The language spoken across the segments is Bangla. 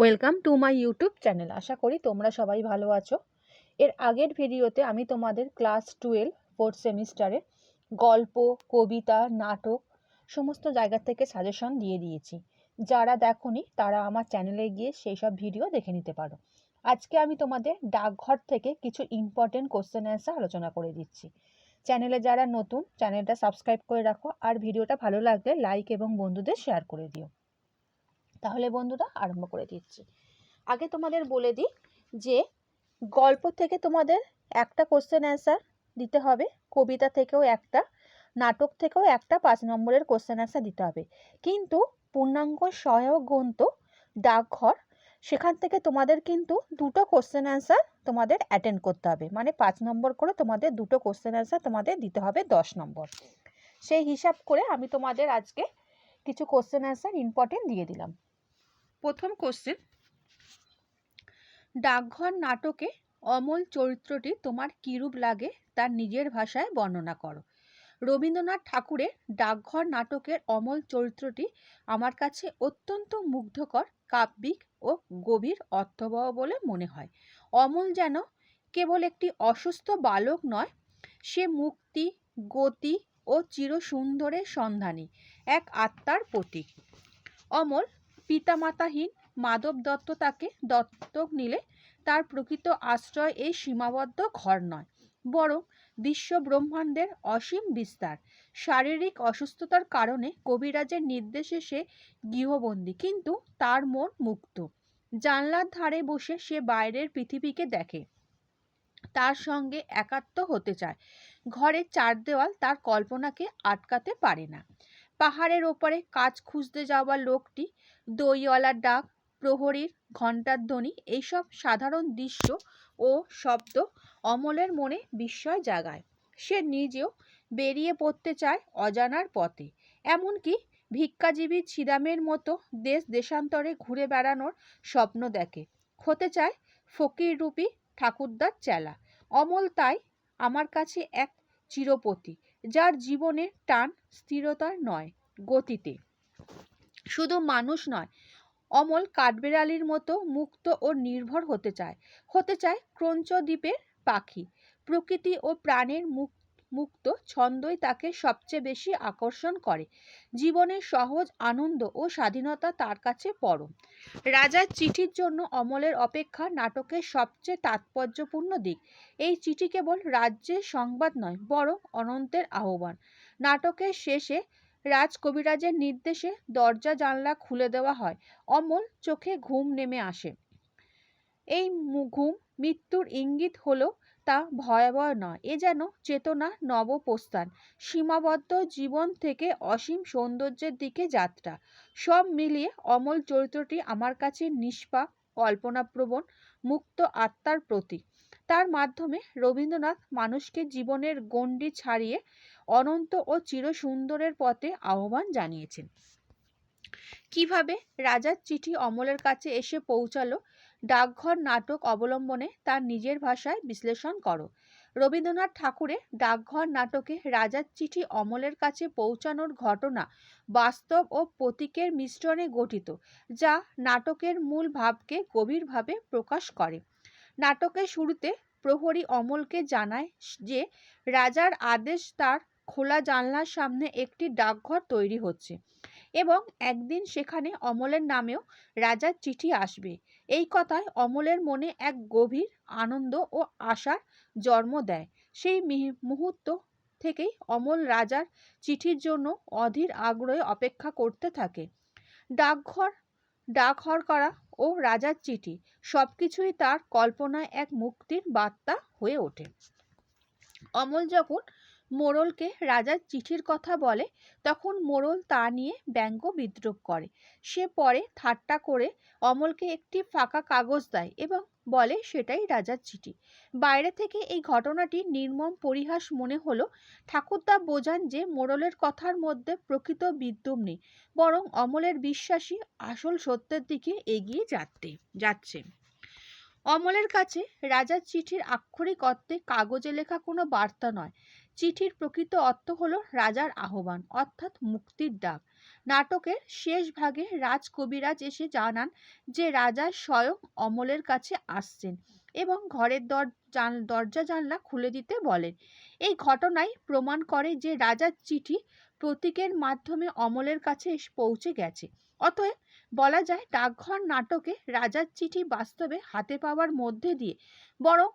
Welcome to my YouTube channel আশা করি তোমরা সবাই ভালো আছো। এর আগের ভিডিওতে আমি তোমাদের ক্লাস টুয়েলভ ফোর্থ সেমিস্টারে গল্প, কবিতা, নাটক সমস্ত জায়গা থেকে সাজেশন দিয়ে দিয়েছি। যারা দেখোনি, তারা আমার চ্যানেলে গিয়ে সেই সব ভিডিও দেখে নিতে পারো। আজকে আমি তোমাদের ডাকঘর থেকে কিছু ইম্পর্টেন্ট কোশ্চেন অ্যান্সার আলোচনা করে দিচ্ছি। চ্যানেলে যারা নতুন চ্যানেলটা সাবস্ক্রাইব করে রাখো। আর ভিডিওটা ভালো লাগলে লাইক এবং বন্ধুদের শেয়ার করে দিও। তাহলে বন্ধুরা আরম্ভ করে দিচ্ছি। আগে তোমাদের বলে দিই যে গল্প থেকে তোমাদের একটা কোশ্চেন অ্যান্সার দিতে হবে, কবিতা থেকেও একটা, নাটক থেকেও একটা পাঁচ নম্বরের কোশ্চেন অ্যান্সার দিতে হবে। কিন্তু পূর্ণাঙ্গ সহায়ক গ্রন্থ ডাকঘর, সেখান থেকে তোমাদের কিন্তু দুটো কোশ্চেন অ্যান্সার তোমাদের অ্যাটেন্ড করতে হবে। মানে পাঁচ নম্বর করে তোমাদের দুটো কোশ্চেন অ্যান্সার তোমাদের দিতে হবে দশ নম্বর। সেই হিসাব করে আমি তোমাদের আজকে কিছু কোশ্চেন অ্যান্সার ইম্পর্টেন্ট দিয়ে দিলাম। প্রথম কোশ্চেন ডাকঘর নাটকে অমল চরিত্রটি তোমার কিরূপ লাগে তার নিজের ভাষায় বর্ণনা করো। রবীন্দ্রনাথ ঠাকুরের ডাকঘর নাটকের অমল চরিত্রটি আমার কাছে অত্যন্ত মুগ্ধকর, কাব্যিক ও গভীর অর্থবহ বলে মনে হয়। অমল যেন কেবল একটি অসুস্থ বালক নয়, সে মুক্তি, গতি ও চিরসুন্দরের সন্ধানী, এক আত্মার প্রতীক। অমল পিতামাতাহীন মাধব দত্ত তাকে দত্তক নিলে তার প্রকৃত আশ্রয় এই সীমাবদ্ধ ঘর নয়। বরং বিশ্ব ব্রহ্মাণ্ডের অসীম বিস্তার। শারীরিক অসুস্থতার কারণে কবিরাজের নির্দেশে সে গৃহবন্দী, কিন্তু তার মন মুক্ত। জানলার ধারে বসে সে বাইরের পৃথিবীকে দেখে। তার সঙ্গে একাত্ম হতে চায়। ঘরের চার দেওয়াল তার কল্পনাকে আটকাতে পারে না। পাহাড়ের ওপরে কাজ খুঁজতে যাওয়া লোকটি দইওয়ালার ডাক, প্রহরীর ঘণ্টার ধ্বনি, এইসব সাধারণ দৃশ্য ও শব্দ অমলের মনে বিস্ময় জাগায়। সে নিজেও বেরিয়ে পড়তে চায় অজানার পথে। এমনকি ভিক্ষাজীবী ছিদামের মতো দেশ দেশান্তরে ঘুরে বেড়ানোর স্বপ্ন দেখে। হতে চায় ফকিররূপী ঠাকুরদার চেলা। অমল তাই আমার কাছে এক চিরপতি, যার জীবনে টান স্থিরতার নয়, গতিতে। শুধু মানুষ নয়, অমল কাঠবেড়ালির মতো মুক্ত ও নির্ভর হতে চায় হতে চায় ক্রঞ্চ দ্বীপের পাখি। প্রকৃতি ও প্রাণের মুক্ত মুক্ত ছন্দই তাকে সবচেয়ে বেশি আকর্ষণ করে। জীবনের সহজ আনন্দ ও স্বাধীনতা তার কাছে পরম। রাজার চিঠির জন্য অমলের অপেক্ষা নাটকের সবচেয়ে তাৎপর্যপূর্ণ দিক। এই চিঠি কেবল রাজ্যের সংবাদ নয়, বরং অনন্তের আহ্বান। নাটকের শেষে রাজ কবিরাজের নির্দেশে দরজা জানলা খুলে দেওয়া হয়। অমল চোখে ঘুম নেমে আসে। এই ঘুম মৃত্যুর ইঙ্গিত হলেও তা ভয়াবহ নয়, এ যেন চেতনা নবপ্রস্থান, সীমাবদ্ধ জীবন থেকে অসীম সৌন্দর্যের দিকে যাত্রা। সব মিলিয়ে অমল চরিত্রটি আমার কাছে নিষ্পাপ কল্পনাপ্রবণ, মুক্ত আত্মার প্রতীক। তার মাধ্যমে রবীন্দ্রনাথ মানুষকে জীবনের গণ্ডি ছাড়িয়ে অনন্ত ও চিরসুন্দরের পথে আহ্বান জানিয়েছেন। কীভাবে রাজার চিঠি অমলের কাছে এসে পৌঁছালো, ডাকঘর নাটক অবলম্বনে তার নিজের ভাষায় বিশ্লেষণ করো। রবীন্দ্রনাথ ঠাকুরের ডাকঘর নাটকে রাজার চিঠি অমলের কাছে পৌঁছানোর ঘটনা বাস্তব ও প্রতীকের মিশ্রণে গঠিত, যা নাটকের মূল ভাবকে গভীরভাবে প্রকাশ করে। নাটকের শুরুতে প্রহরী অমলকে জানায় যে রাজার আদেশ তার খোলা জানলার সামনে একটি ডাকঘর তৈরি হচ্ছে এবং একদিন সেখানে অমলের নামেও রাজার চিঠি আসবে। এই কথায় অমলের মনে এক গভীর আনন্দ ও আশার জন্ম দেয়। সেই মুহূর্ত থেকেই অমল রাজার চিঠির জন্য অধীর আগ্রহে অপেক্ষা করতে থাকে। ডাকঘর ডাকঘর করা ও রাজার চিঠি সব কিছুই তার কল্পনায় এক মুক্তির বার্তা হয়ে ওঠে। অমল যখন মোড়লকে রাজার চিঠির কথা বলে, তখন মোড়ল তা নিয়ে ব্যঙ্গ বিদ্রোপ করে। সে পরে ঠাট্টা করে অমলকে একটি ফাঁকা কাগজ দেয় এবং বলে, সেটাই রাজার চিঠি। বাইরে থেকে এই ঘটনাটি নির্মম পরিহাস মনে হলো। ঠাকুরদা বোঝান যে মোড়লের কথার মধ্যে প্রকৃত বিদ্যুম নেই, বরং অমলের বিশ্বাসী আসল সত্যের দিকে এগিয়ে যাচ্ছে যাচ্ছে। অমলের কাছে রাজার চিঠির আক্ষরিক অর্থে কাগজে লেখা কোনো বার্তা নয়। চিঠির প্রকৃত অর্থ হলো রাজার আহ্বান, অর্থাৎ মুক্তির ডাক। নাটকের শেষ ভাগে রাজ কবিরাজ এসে জানান যে রাজা স্বয়ং অমলের কাছে আসছেন এবং ঘরের দর দরজা জানলা খুলে দিতে বলেন। এই ঘটনাই প্রমাণ করে যে রাজার চিঠি প্রতীকের মাধ্যমে অমলের কাছে পৌঁছে গেছে। অতএব বলা যায় ডাকঘর নাটকে রাজার চিঠি বাস্তবে হাতে পাওয়ার মধ্যে দিয়ে বরং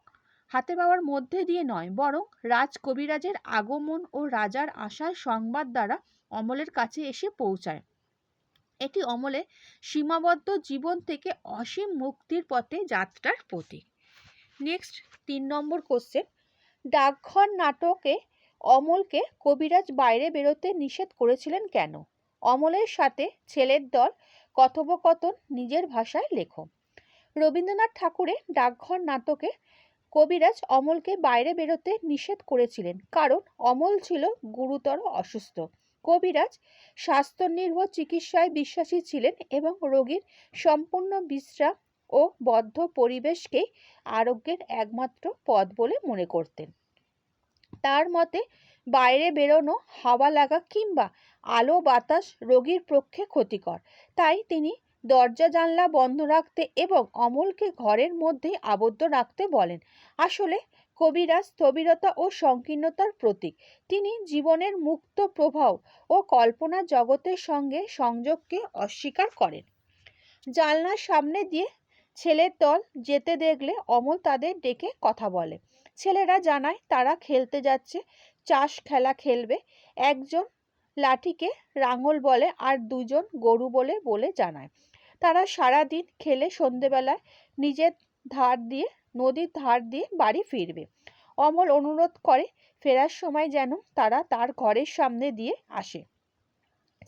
হাতে পাওয়ার মধ্যে দিয়ে নয়, বরং রাজ কবিরাজের আগমন ও রাজার আসার সংবাদ দ্বারা অমলের কাছে এসে পৌঁছায়। এটি অমলের সীমাবদ্ধ জীবন থেকে অসীম মুক্তির পথে যাত্রার প্রতীক। নেক্সট তিন নম্বর কোশ্চেন ডাকঘর নাটকে অমলকে কবিরাজ বাইরে বেরোতে নিষেধ করেছিলেন কেন? অমলের সাথে ছেলের দল কথোপকথন নিজের ভাষায় লেখো। রবীন্দ্রনাথ ঠাকুরের ডাকঘর নাটকে কবিরাজ অমলকে বাইরে বেরোতে নিষেধ করেছিলেন, কারণ অমল ছিল গুরুতর অসুস্থ। কবিরাজ স্বাস্থ্য নির্ভর চিকিৎসায় বিশ্বাসী ছিলেন এবং রোগীর সম্পূর্ণ বিশ্রাম ও বদ্ধ পরিবেশকেই আরোগ্যের একমাত্র পথ বলে মনে করতেন। তার মতে, বাইরে বেরোনো, হাওয়া লাগা কিংবা আলো বাতাস রোগীর পক্ষে ক্ষতিকর। তাই তিনি দরজা জানলা বন্ধ রাখতে এবং অমলকে ঘরের মধ্যে আবদ্ধ রাখতে বলেন। আসলে কবিরাজ স্থবিরতা ও সংকীর্ণতার প্রতীক। তিনি জীবনের মুক্ত প্রভাব ও কল্পনা জগতের সঙ্গে সংযোগকে অস্বীকার করেন। জানলার সামনে দিয়ে ছেলের দল যেতে দেখলে অমল তাদের ডেকে কথা বলে। ছেলেরা জানায়, তারা খেলতে যাচ্ছে, চাষ খেলা খেলবে। একজন লাঠিকে রাঙল বলে আর দুজন গরু বলে বলে জানায়। তারা সারা দিন খেলে সন্ধেবেলায় নিজের ধার দিয়ে, নদীর ধার দিয়ে বাড়ি ফিরবে। অমল অনুরোধ করে ফেরার সময় যেন তারা তার ঘরের সামনে দিয়ে আসে।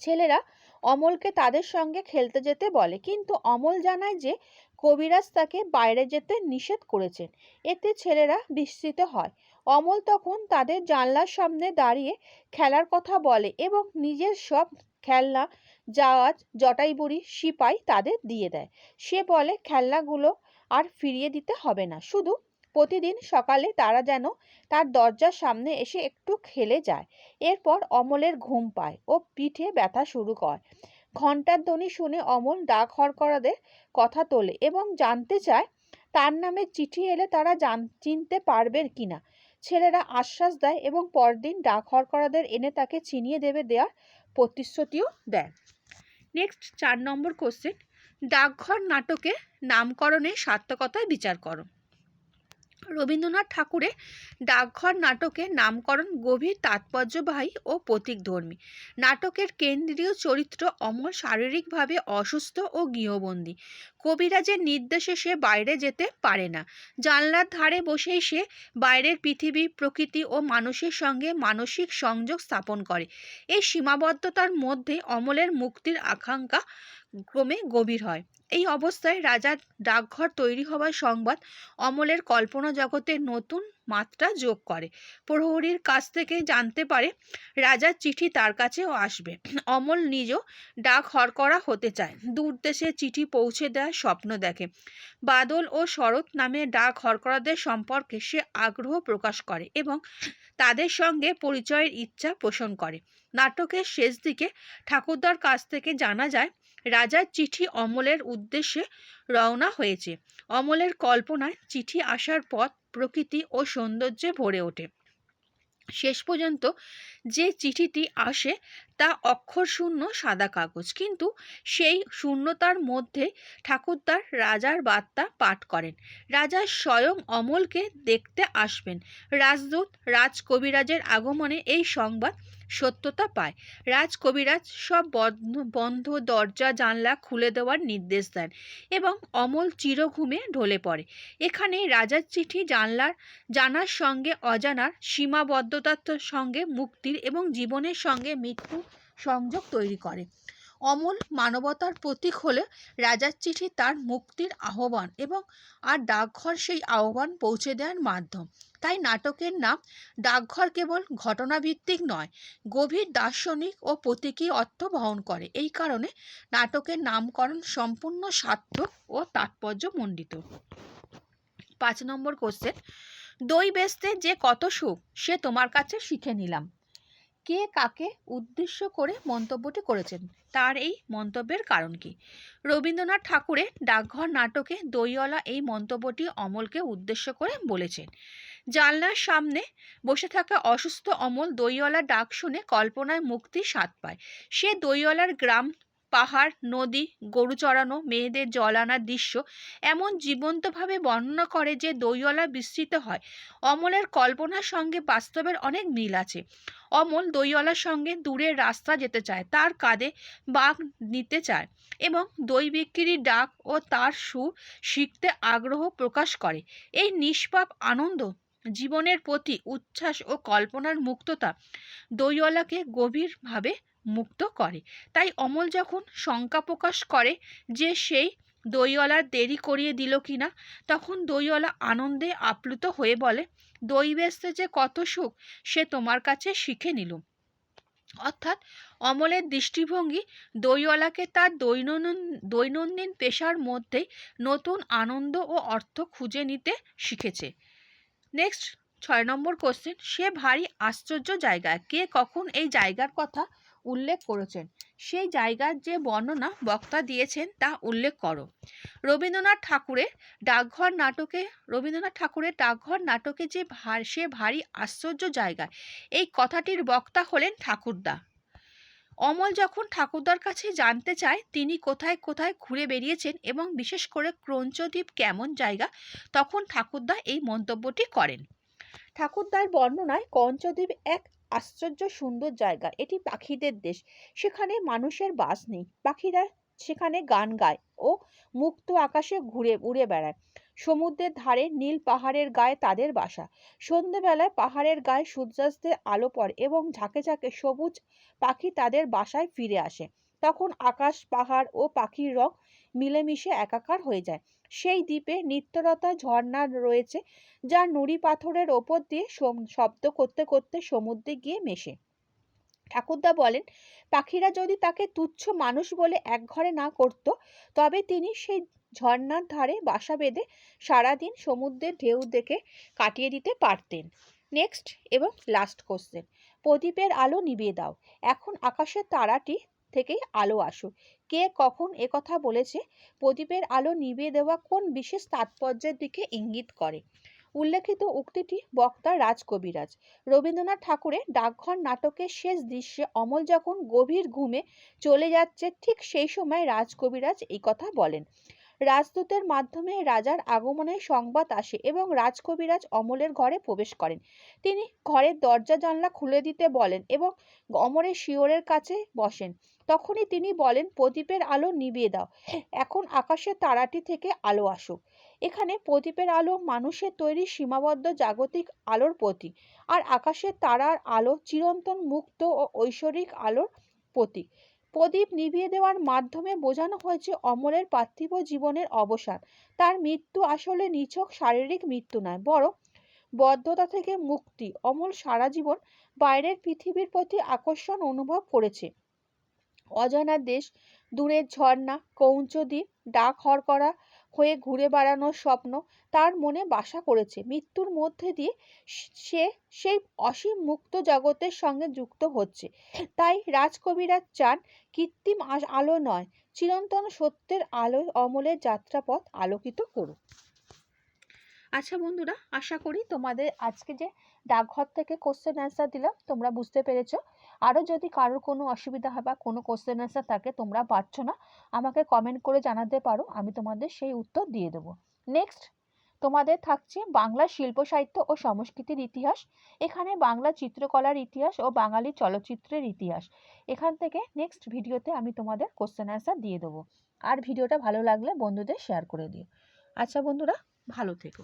ছেলেরা অমলকে তাদের সঙ্গে খেলতে যেতে বলে, কিন্তু অমল জানায় যে কবিরাজ তাকে বাইরে যেতে নিষেধ করেছেন। এতে ছেলেরা বিস্মিত হয়। অমল তখন তাদের জানলার সামনে দাঁড়িয়ে খেলার কথা বলে এবং নিজের সব খেলনা, জাহাজ জটাইবুড়ি সিপাই তাদের দিয়ে দেয়। সে বলে, খেলনাগুলো আর ফিরিয়ে দিতে হবে না। শুধু প্রতিদিন সকালে তারা যেন তার দরজার সামনে এসে একটু খেলে যায়। এরপর অমলের ঘুম পায় ও পিঠে ব্যথা শুরু করে। ঘণ্টার ধ্বনি শুনে অমল ডাক হরকরাদের কথা তোলে এবং জানতে চায়, তার নামে চিঠি এলে তারা জান, চিনতে পারবে কিনা ছেলেরা আশ্বাস দেয় এবং পরদিন ডাক হরকরাদের এনে তাকে চিনিয়ে দেবে দেওয়ার প্রতিশ্রুতিও দেয়। নেক্সট চার নম্বর কোশ্চেন ডাকঘর নাটকে নামকরণের সার্থকতায় বিচার করো। রবীন্দ্রনাথ ঠাকুরের ডাকঘর নাটকে নামকরণ গভীর তাৎপর্যবাহী ও প্রতীকধর্মী। নাটকের কেন্দ্রীয় চরিত্র অমল শারীরিকভাবে অসুস্থ ও গৃহবন্দী। কবিরাজের নির্দেশে সে বাইরে যেতে পারে না। জানলার ধারে বসেই সে বাইরের পৃথিবী, প্রকৃতি ও মানুষের সঙ্গে মানসিক সংযোগ স্থাপন করে। এই সীমাবদ্ধতার মধ্যে অমলের মুক্তির আকাঙ্ক্ষা ক্রমে গভীর হয়। এই অবস্থায় রাজার ডাকঘর তৈরি হওয়ার সংবাদ অমলের কল্পনা জগতে নতুন মাত্রা যোগ করে। প্রহরীর কাছ থেকে জানতে পারে, রাজার চিঠি তার কাছেও আসবে। অমল নিজও ডাক হরকরা হতে চায়। দূর দেশে চিঠি পৌঁছে দেওয়ার স্বপ্ন দেখে। বাদল ও শরৎ নামে ডাক হরকরাদের সম্পর্কে সে আগ্রহ প্রকাশ করে এবং তাদের সঙ্গে পরিচয়ের ইচ্ছা পোষণ করে। নাটকের শেষ দিকে ঠাকুরদার কাছ থেকে জানা যায় রাজার চিঠি অমলের উদ্দেশ্যে রওনা হয়েছে। অমলের কল্পনায় চিঠি আসার পথ প্রকৃতি ও সৌন্দর্যে ভরে ওঠে। শেষ পর্যন্ত যে চিঠিটি আসে তা অক্ষরশূন্য সাদা কাগজ। কিন্তু সেই শূন্যতার মধ্যে ঠাকুরদার রাজার বার্তা পাঠ করেন। রাজা স্বয়ং অমলকে দেখতে আসবেন। রাজদূত রাজ কবিরাজের আগমনে এই সংবাদ সত্যতা পায়। রাজ কবিরাজ সব বন্ধ দরজা জানলা খুলে দেওয়ার নির্দেশ দেন এবং অমল চিরঘুমে ঢলে পড়ে। এখানে রাজার চিঠি জানলার, জানার সঙ্গে অজানার, সীমাবদ্ধতার সঙ্গে মুক্তির এবং জীবনের সঙ্গে মৃত্যু সংযোগ তৈরি করে। অমল মানবতার প্রতীক হলে রাজার চিঠি তার মুক্তির আহ্বান এবং আর ডাকঘর সেই আহ্বান পৌঁছে দেওয়ার মাধ্যম। তাই নাটকের নাম ডাকঘর কেবল ঘটনাভিত্তিক নয়, গভীর দার্শনিক ও প্রতীকী অর্থ বহন করে। এই কারণে নাটকের নামকরণ সম্পূর্ণ সার্থক ও তাৎপর্যমণ্ডিত। পাঁচ নম্বর কোশ্চেন দই বেচতে যে কত সুখ, সে তোমার কাছে শিখে নিলাম। কে কাকে উদ্দেশ্য করে মন্তব্যটি করেছেন? তার এই মন্তব্যের কারণ কি? রবীন্দ্রনাথ ঠাকুরের ডাকঘর নাটকে দইওয়ালা এই মন্তব্যটি অমলকে উদ্দেশ্য করে বলেছেন। জানলার সামনে বসে থাকা অসুস্থ অমল দইওয়ালার ডাক শুনে কল্পনায় মুক্তি স্বাদ পায়। সে দইওয়ালার গ্রাম পাহাড়, নদী, গরু চড়ানো, মেয়েদের জল আনার দৃশ্য এমন জীবন্তভাবে বর্ণনা করে যে দইওয়ালা বিস্তৃত হয়। অমলের কল্পনার সঙ্গে বাস্তবের অনেক মিল আছে। অমল দইওয়ালার সঙ্গে দূরের রাস্তা যেতে চায়, তার কাঁধে বাঘ নিতে চায় এবং দই বিক্রির ডাক ও তার সুর শিখতে আগ্রহ প্রকাশ করে। এই নিষ্পাপ আনন্দ জীবনের প্রতি উচ্ছ্বাস ও কল্পনার মুক্ততা দইওয়ালাকে গভীরভাবে মুক্ত করে। তাই অমল যখন শঙ্কা প্রকাশ করে যে সেই দইওয়ালার দেরি করিয়ে দিল কিনা, তখন দইওয়ালা আনন্দে আপ্লুত হয়ে বলে, দই বেচতে যে কত সুখ, সে তোমার কাছে শিখে নিল অর্থাৎ অমলের দৃষ্টিভঙ্গি দইওয়ালাকে তার দৈনন্দিন দৈনন্দিন পেশার মধ্যেই নতুন আনন্দ ও অর্থ খুঁজে নিতে শিখেছে। নেক্সট ছয় নম্বর কোশ্চেন সে ভারী আশ্চর্য জায়গা। কে কখন এই জায়গার কথা উল্লেখ করেছেন। সেই জায়গার যে বর্ণনা বক্তা দিয়েছেন তা উল্লেখ করো। রবীন্দ্রনাথ ঠাকুরের ডাকঘর নাটকে, রবীন্দ্রনাথ ঠাকুরের ডাকঘর নাটকে যে ভার, সে ভারী আশ্চর্য জায়গা এই কথাটির বক্তা হলেন ঠাকুরদা। অমল যখন ঠাকুরদার কাছে জানতে চায়, তিনি কোথায় কোথায় ঘুরে বেরিয়েছেন এবং বিশেষ করে ক্রঞ্চদ্বীপ কেমন জায়গা, তখন ঠাকুরদা এই মন্তব্যটি করেন। ঠাকুরদার বর্ণনায় কঞ্চদ্বীপ এক আশ্চর্য সুন্দর জায়গা। এটি পাখিদের দেশ। সেখানে মানুষের বাস নেই। পাখিরা সেখানে গান গায় ও মুক্ত আকাশে ঘুরে, উড়ে বেড়ায়। সমুদ্রের ধারে নীল পাহাড়ের গায়ে তাদের বাসা। সন্ধেবেলায় পাহাড়ের গায়ে সূর্যাস্তের আলো পড়ে এবং ঝাঁকে ঝাঁকে সবুজ পাখি তাদের বাসায় ফিরে আসে। তখন আকাশ, পাহাড় ও পাখির রং মিলেমিশে একাকার হয়ে যায়। সেই দ্বীপে নিত্যরতা ঝর্ণা রয়েছে, যা নুড়ি পাথরের ওপর দিয়ে শব্দ করতে করতে সমুদ্রে গিয়ে মেশে। ঠাকুরদা বলেন, পাখিরা যদি তাকে তুচ্ছ মানুষ বলে এক ঘরে না করত, তবে তিনি সেই ঝর্ণার ধারে বাসা বেঁধে সারাদিন সমুদ্রের ঢেউ দেখে কাটিয়ে দিতে পারতেন। নেক্সট এবং লাস্ট কোশ্চেন। প্রদীপের আলো নিভিয়ে দাও। এখন আকাশের তারাটি থেকেই আলো আসুক। কে কখন একথা বলেছে? প্রদীপের আলো নিভিয়ে দেওয়া কোন বিশেষ তাৎপর্যের দিকে ইঙ্গিত করে? উল্লেখিত উক্তিটি বক্তা রাজকবিরাজ। রবীন্দ্রনাথ ঠাকুরের ডাকঘর নাটকের শেষ দৃশ্যে অমল যখন গভীর ঘুমে চলে যাচ্ছে, ঠিক সেই সময় রাজকবিরাজ এই কথা বলেন। রাজদূতের মাধ্যমে রাজার আগমনের সংবাদ আসে এবং রাজকবিরাজ অমলের ঘরে প্রবেশ করেন। তিনি ঘরের দরজা জানলা খুলে দিতে বলেন এবং অমরের শিওরের কাছে বসেন। তখনই তিনি বলেন, প্রদীপের আলো নিভিয়ে দাও। এখন আকাশের তারাটি থেকে আলো আসুক। এখানে প্রদীপের আলো মানুষের তৈরি সীমাবদ্ধ জাগতিক আলোর প্রতীক আর আকাশের তারার আলো চিরন্তন মুক্ত ও ঐশ্বরিক আলোর প্রতীক। প্রদীপ নিভিয়ে দেওয়ার মাধ্যমে বোঝানো হয়েছে অমলের পার্থিব জীবনের অবসান। তার মৃত্যু আসলে নিছক শারীরিক মৃত্যু নয়, বরং বদ্ধতা থেকে মুক্তি। অমল সারা জীবন বাইরের পৃথিবীর প্রতি আকর্ষণ অনুভব করেছে। অজানা দেশ, দূরের ঝর্ণা কৌঞ্চদ্বীপ ডাক হর করা হয়ে ঘুরে বেড়ানোর স্বপ্ন তার মনে বাসা করেছে। মৃত্যুর মধ্যে দিয়ে সে সেই অসীম মুক্ত জগতের সঙ্গে যুক্ত হচ্ছে। তাই রাজকবিরা চান কৃত্রিম আলো নয়, চিরন্তন সত্যের আলোয় অমলের যাত্রাপথ আলোকিত করুক। আচ্ছা বন্ধুরা, আশা করি তোমাদের আজকে যে ডাকঘর থেকে কোশ্চেন অ্যান্সার দিলাম, তোমরা বুঝতে পেরেছ। আরও যদি কারোর কোনো অসুবিধা হয় বা কোনো কোশ্চেন অ্যান্সার থাকে, তোমরা পারছ না, আমাকে কমেন্ট করে জানাতে পারো, আমি তোমাদের সেই উত্তর দিয়ে দেবো। নেক্সট তোমাদের থাকছে বাংলা শিল্প সাহিত্য ও সংস্কৃতির ইতিহাস। এখানে বাংলা চিত্রকলার ইতিহাস ও বাঙালি চলচ্চিত্রের ইতিহাস। এখান থেকে নেক্সট ভিডিওতে আমি তোমাদের কোশ্চেন অ্যান্সার দিয়ে দেবো। আর ভিডিওটা ভালো লাগলে বন্ধুদের শেয়ার করে দিও। আচ্ছা বন্ধুরা, ভালো থেকো।